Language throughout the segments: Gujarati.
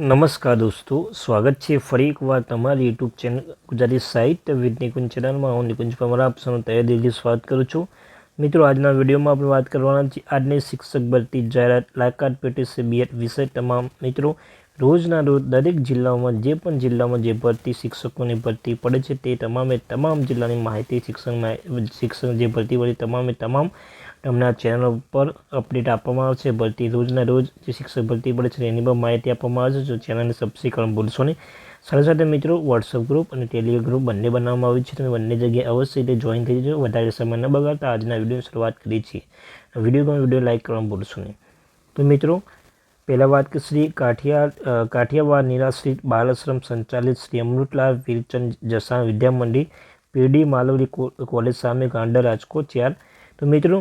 નમસ્કાર દોસ્તો, સ્વાગત છે ફરી એકવાર તમારી યુટ્યુબ ચેનલ ગુજરાતી સાહિત્ય વિદ નિકુંજ ચેનલમાં. હું નિકુંજ પરમાર, આપ સૌનું તહે દિલથી સ્વાગત કરું છું. મિત્રો, આજના વિડીયોમાં આપણે વાત કરવાના છીએ આજની શિક્ષક ભરતી જાહેરાત, લાયકાત પેટી બીએડ વિષય તમામ. મિત્રો, રોજના રોજ દરેક જિલ્લાઓમાં જે પણ જિલ્લામાં જે ભરતી શિક્ષકોની ભરતી પડે છે તે તમામે તમામ જિલ્લાની માહિતી શિક્ષણ શિક્ષણ જે ભરતી પડે તમામે તમામ તમને આ ચેનલ ઉપર અપડેટ આપવામાં આવશે. ભરતી રોજના રોજ જે શિક્ષક ભરતી પડે છે એની પણ માહિતી આપવામાં આવશે. જો ચેનલને સબસ્ક્રાઈબ ભૂલશો નહીં. સાથે સાથે મિત્રો વોટ્સઅપ ગ્રુપ અને ટેલિગ્રામ ગ્રુપ બંને બનાવવામાં આવ્યું છે. તમે બંને જગ્યાએ અવશ્ય રીતે જોઈન થઈ જજો. વધારે સમય ન બગાડતા આજના વિડીયોની શરૂઆત કરી છીએ. વીડિયો ગમે વીડિયો લાઇક કરવાનું ભૂલશો નહીં. તો મિત્રો, પહેલાં વાત કે શ્રી કાઠિયા કાઠિયાવાડ નિરાશ્રિત બાલાશ્રમ સંચાલિત શ્રી અમૃતલાલ વીરચંદ જસાણ વિદ્યામંડી પીડી માલવડી કોલેજ સામે ગાંડા રાજકોટ ચાર તો મિત્રો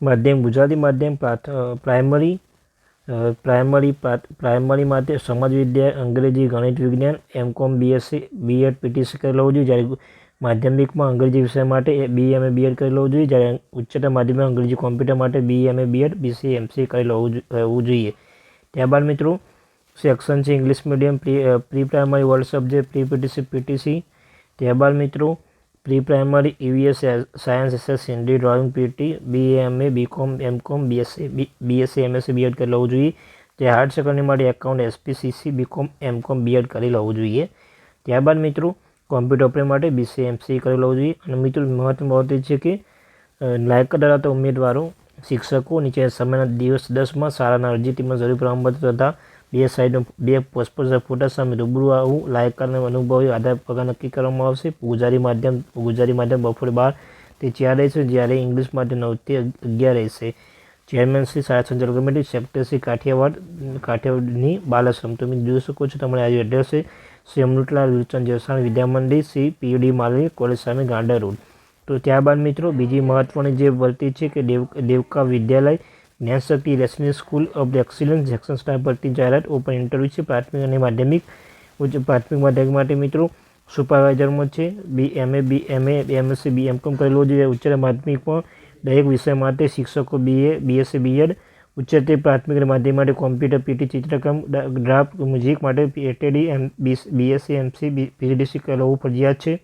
માધ્યમ ગુજરાતી માધ્યમ પ્રાઇમરી પ્રાઇમરી પ્રાઇમરી માટે સમાજ વિદ્યા, અંગ્રેજી, ગણિત, વિજ્ઞાન, એમ કોમ, બીએસસી, બીએડ પીટીસી કરી લેવું જોઈએ. જ્યારે માધ્યમિકમાં અંગ્રેજી વિષય માટે બી એમ એ બીએડ કરી લેવું જોઈએ. જ્યારે ઉચ્ચતર માધ્યમિક અંગ્રેજી કોમ્પ્યુટર માટે B M A BEd BC MC કરી લેવું રહેવું જોઈએ. ત્યારબાદ મિત્રો, સેક્શન છે English medium, pre pre primary world subject pre PTC PTC. ત્યારબાદ મિત્રો pre primary EVS science SS Hindi drawing, PT BA MA A BCom, MCom, BSc BSc, MSc BEd કરી લેવું જોઈએ. જે હાયર સેકન્ડરી માટે account SPCC, BCom, MCom BEd કરી લેવું જોઈએ. ત્યારબાદ મિત્રો કોમ્પ્યુટર ઓપરેટ માટે બીસી એમસી કરી લેવું જોઈએ. અને મિત્રો, મહત્વની બાબત છે કે લાયક ધરાવતા ઉમેદવારો, શિક્ષકો, નીચે સમયના દિવસ દસમાં શાળાના અરજી તેમજ જરૂરી પ્રમાણપત્ર તથા બે સાઈડનો બે પાસપોર્ટ ફોટા સામે રૂબરૂ આવું લાયકાતને અનુભવી, આધાર પગાર નક્કી કરવામાં આવશે. ગુજરાતી માધ્યમ ગુજરાતી માધ્યમ બપોરે બાર તે ચાર રહેશે, જ્યારે ઇંગ્લિશ માધ્યમ નવથી અગિયાર રહેશે. ચેરમેન શ્રી શાળા સંચાલક કમિટી સેક્ટર શ્રી કાઠિયાવાડ, કાઠિયાવાડની બાલાશ્રમ તમે જોઈ શકો છો તમારે આજે એડ્રેસ છે. શ્રી અમૃતલાલ, વિરચંદ જસાણ વિદ્યામંદિર શ્રી પીયુડી માલવી, કોલેજ સામે ગાંડા રોડ. તો ત્યારબાદ મિત્રો, બીજી મહત્ત્વની જે ભરતી છે કે દેવ, દેવકા વિદ્યાલય Gyanshakti residence school of excellence Jackson staff ભરતી જાહેરાત, ઓપન ઇન્ટરવ્યૂ છે, પ્રાથમિક અને માધ્યમિક. ઉચ્ચ પ્રાથમિક માધ્યમિક માટે મિત્રો, સુપરવાઇઝરમાં છે B MA B MA MSc B M Com કરેલો જોઈએ ઉચ્ચતર માધ્યમિકમાં દરેક વિષય માટે શિક્ષકો બીએ બીએસસી બીએડ ઉચ્ચતર પ્રાથમિક અને માધ્યમિક માટે કોમ્પ્યુટર પીટી ચિત્રકામ ડ્રાફ્ટ મ્યુઝિક માટે એટેડી એમ બીએસસી એમસી પીજીડીસી કરેલું ફરજિયાત છે.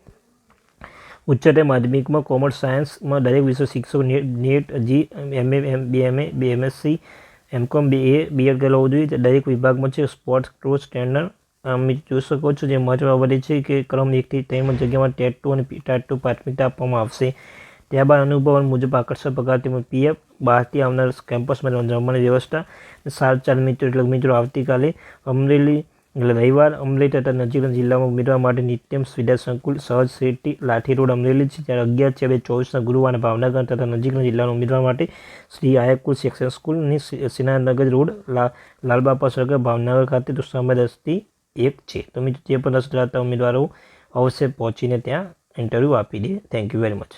ઉચ્ચતર માધ્યમિકમાં કોમર્સ સાયન્સમાં દરેક વિષય શિક્ષકો NET, G MA M B MA B MSc MCom B A BEd કરેલો હોવું જોઈએ. દરેક વિભાગમાં છે સ્પોર્ટ્સ, ક્રોસ ટ્રેનર અમે જોઈ શકો છો જે મહત્વ બાબત છે કે ક્રમ એકથી ત્રણ જગ્યામાં ટેટ ટુ અને ટેટ ટુ પ્રાથમિકતા આપવામાં આવશે. ત્યારબાદ અનુભવ મુજબ આકર્ષક પગાર તેમજ પીએફ. બહારથી આવનાર કેમ્પસમાં જમવાની વ્યવસ્થા. સાત ચાર મિત્રો, એટલે મિત્રો, આવતીકાલે અમરેલી રવિવાર અમરેલી તથા નજીકના જિલ્લામાં ઉમેદવાર માટે નિત્યમ સુવિધા સંકુલ, સહજ સિટી લાઠી રોડ અમરેલી છે. જ્યારે અગિયાર છે, બે ચોવીસના ગુરુવારે ભાવનગર તથા નજીકના જિલ્લાના ઉમેદવાર માટે શ્રી આયકુલ સેક્શન સ્કૂલની સિનાનગર રોડ લાલબાપા સર્કલ ભાવનગર ખાતે તો સમય દસથી એક છે. તો મિત્રો જે પણ રસ ધરાવતા ઉમેદવારો અવશ્ય પહોંચીને ત્યાં ઇન્ટરવ્યૂ આપી દે. Thank you very much